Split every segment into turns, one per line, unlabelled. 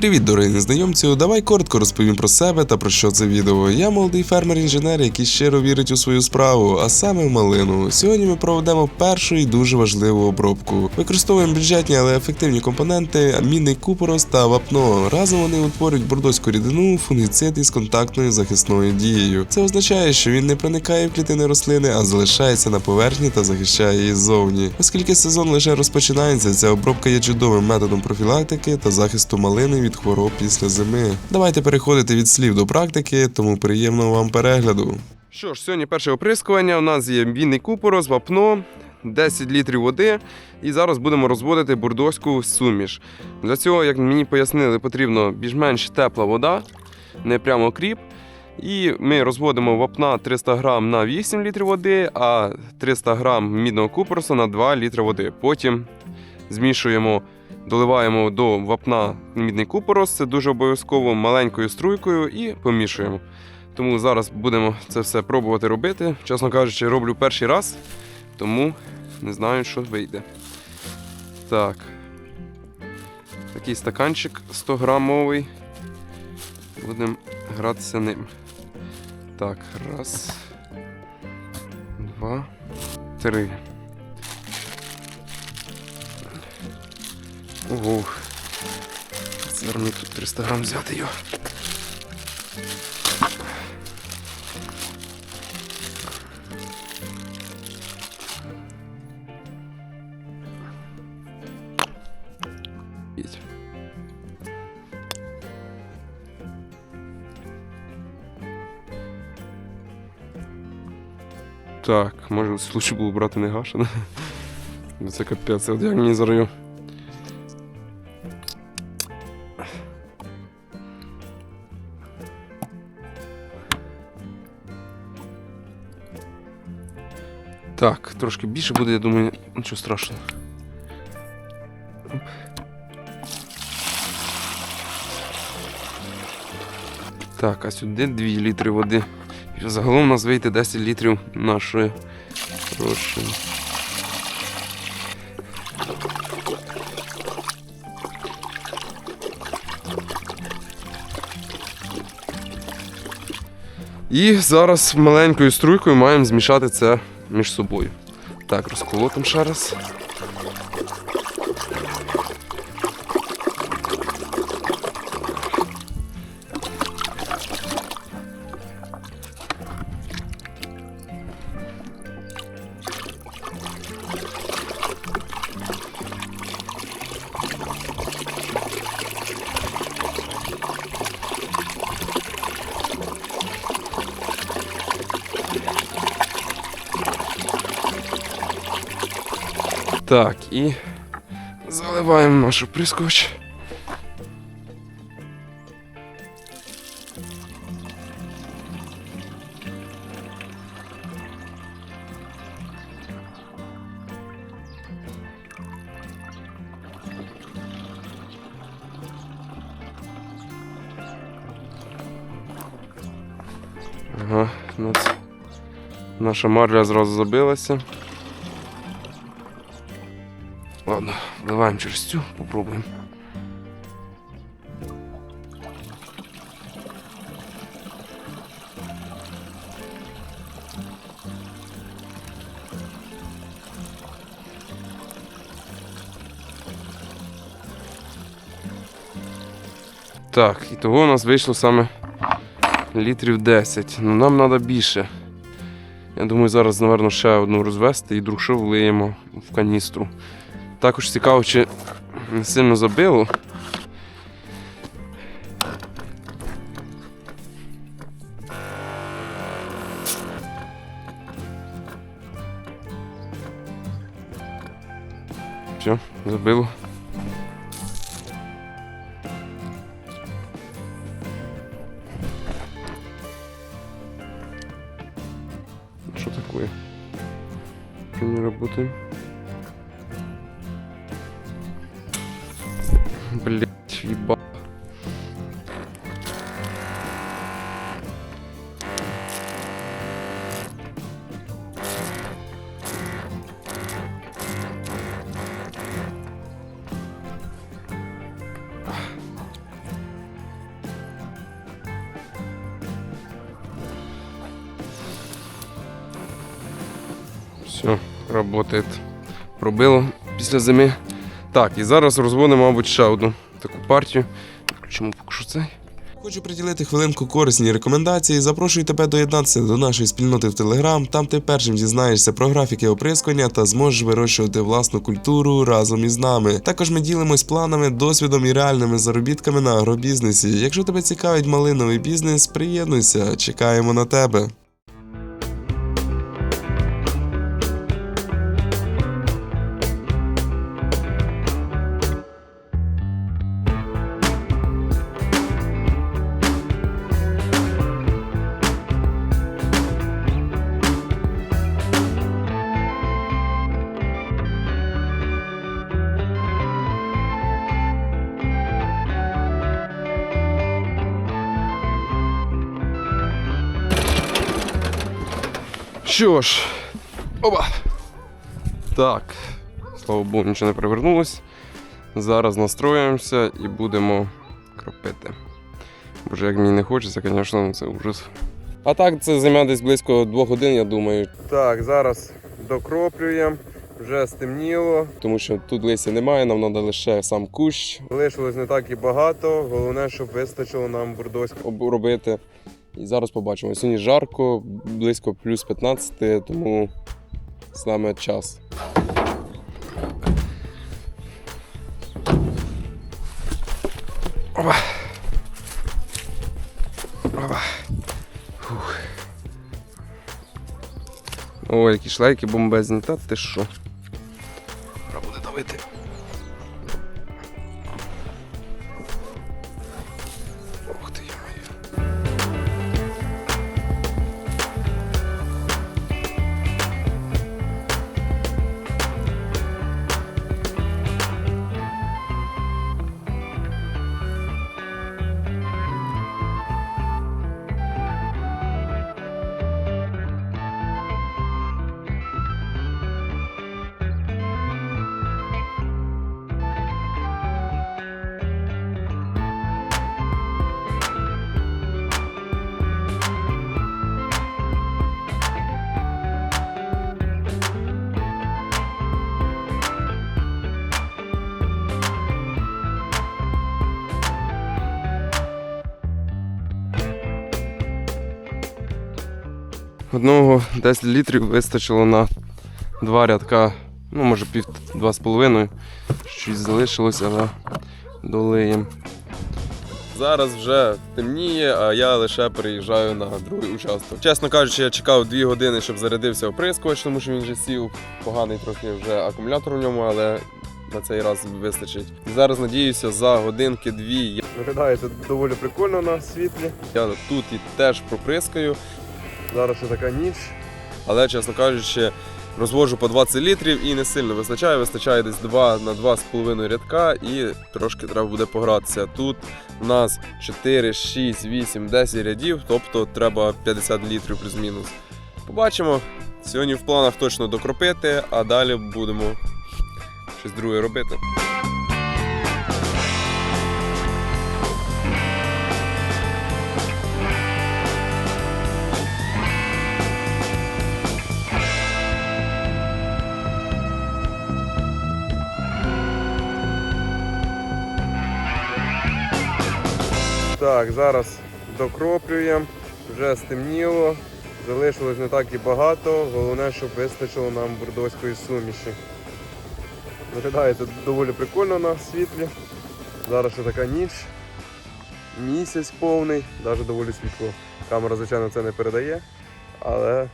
Привіт, дорогі незнайомцю. Давай коротко розповім про себе та про що це відео. Я молодий фермер-інженер, який щиро вірить у свою справу, а саме в малину. Сьогодні ми проведемо першу і дуже важливу обробку. Використовуємо бюджетні, але ефективні компоненти, амінний купорос та вапно. Разом вони утворюють бордоську рідину, фунгіцид із контактною захисною дією. Це означає, що він не проникає в клітини рослини, а залишається на поверхні та захищає її ззовні. Оскільки сезон лише розпочинається, ця обробка є чудовим методом профілактики та захисту малини від хвороб після зими. Давайте переходити від слів до практики, тому приємного вам перегляду. Що ж, сьогодні перше оприскування. У нас є вінний купорос, вапно, 10 літрів води. І зараз будемо розводити бурдоську суміш. Для цього, як мені пояснили, потрібно більш-менш тепла вода, не прямо кріп. І ми розводимо вапна 300 грам на 8 літрів води, а 300 грам мідного купоросу на 2 літри води. Потім змішуємо, доливаємо до вапна мідний купорос, це дуже обов'язково маленькою струйкою і помішуємо. Тому зараз будемо це все пробувати робити. Чесно кажучи, роблю перший раз, тому не знаю, що вийде. Так. Такий стаканчик 100 грамовий. Будемо гратися ним. Так, раз. Два. Три. Ого. Зараз мені тут 300 грам взяти його. Так, може лучше було брати не гашене. Це капець, от як мені зараз. Так, трошки більше буде, я думаю, нічого страшного. Так, а сюди 2 літри води. І Загалом у нас вийде 10 літрів нашої розчини. І зараз маленькою струйкою маємо змішати це між собою. Так, розколотимо ще раз. Так, і заливаємо наш прискоч. Ага, наша марля зразу забилася. Вливаємо через цю, попробуємо. Так, і того у нас вийшло саме літрів 10. Ну нам треба більше. Я думаю, зараз, напевно, ще одну розвести і друг що влиємо в каністру. Також цікаво, чи не сильно забило. Все, забило. Все, працює. Пробило після зими. Так, і зараз розводимо, мабуть, ще одну таку партію. Чому поки що цей?
Хочу приділити хвилинку корисні рекомендації. Запрошую тебе доєднатися до нашої спільноти в Телеграм. Там ти першим дізнаєшся про графіки оприскування та зможеш вирощувати власну культуру разом із нами. Також ми ділимось планами, досвідом і реальними заробітками на агробізнесі. Якщо тебе цікавить малиновий бізнес, приєднуйся, чекаємо на тебе.
Що ж, оба. Так, слава Богу, нічого не привернулось. Зараз настроїмося і будемо кропити. Боже, як мені не хочеться, звісно, ну, це ужас. А так, це займе десь близько двох годин, я думаю. Так, зараз докроплюємо. Вже стемніло. Тому що тут листя немає, нам треба лише сам кущ. Лишилось не так і багато. Головне, щоб вистачило нам бурдоську обробити. І зараз побачимо. Сьогодні жарко, близько плюс 15, тому саме час. Опа. Опа. Фух. Ой, які шлейки бомбезні, та ти що? Треба буде давити. Одного 10 літрів вистачило на два рядка, ну може пів два з половиною. Щось залишилось, але долиємо. Зараз вже темніє, а я лише переїжджаю на другий участок. Чесно кажучи, я чекав 2 години, щоб зарядився оприскувач, тому що він вже сів. Поганий трохи вже акумулятор у ньому, але на цей раз вистачить. І зараз надіюся, за годинки-дві я виглядає це доволі прикольно на світлі. Я тут і теж проприскаю. Зараз ще така ніч. Але, чесно кажучи, розвожу по 20 літрів і не сильно вистачає. Вистачає десь 2 на 2,5 рядка і трошки треба буде погратися. Тут у нас 4, 6, 8, 10 рядів, тобто треба 50 літрів плюс-мінус. Побачимо. Сьогодні в планах точно докропити, а далі будемо щось друге робити. Так, зараз докроплюємо, вже стемніло, залишилось не так і багато. Головне, щоб вистачило нам бордоської суміші. Виглядає доволі прикольно на світлі. Зараз ще така ніч, місяць повний, навіть доволі світло. Камера, звичайно, це не передає, але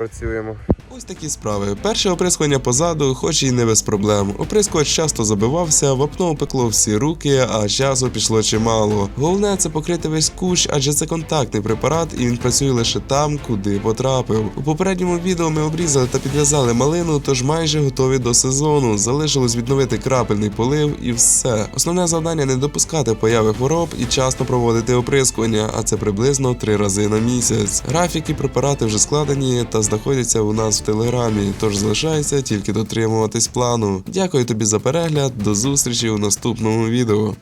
працюємо.
Ось такі справи. Перше оприскування позаду, хоч і не без проблем. Оприскувач часто забивався, вапно пекло всі руки, а часу пішло чимало. Головне це покрити весь кущ, адже це контактний препарат, і він працює лише там, куди потрапив. У попередньому відео ми обрізали та підв'язали малину, тож майже готові до сезону. Залишилось відновити крапельний полив і все. Основне завдання не допускати появи хвороб і часно проводити оприскування, а це приблизно три рази на місяць. Графіки препарати вже складені та знаходяться у нас в телеграмі, тож залишається тільки дотримуватись плану. Дякую тобі за перегляд, до зустрічі у наступному відео.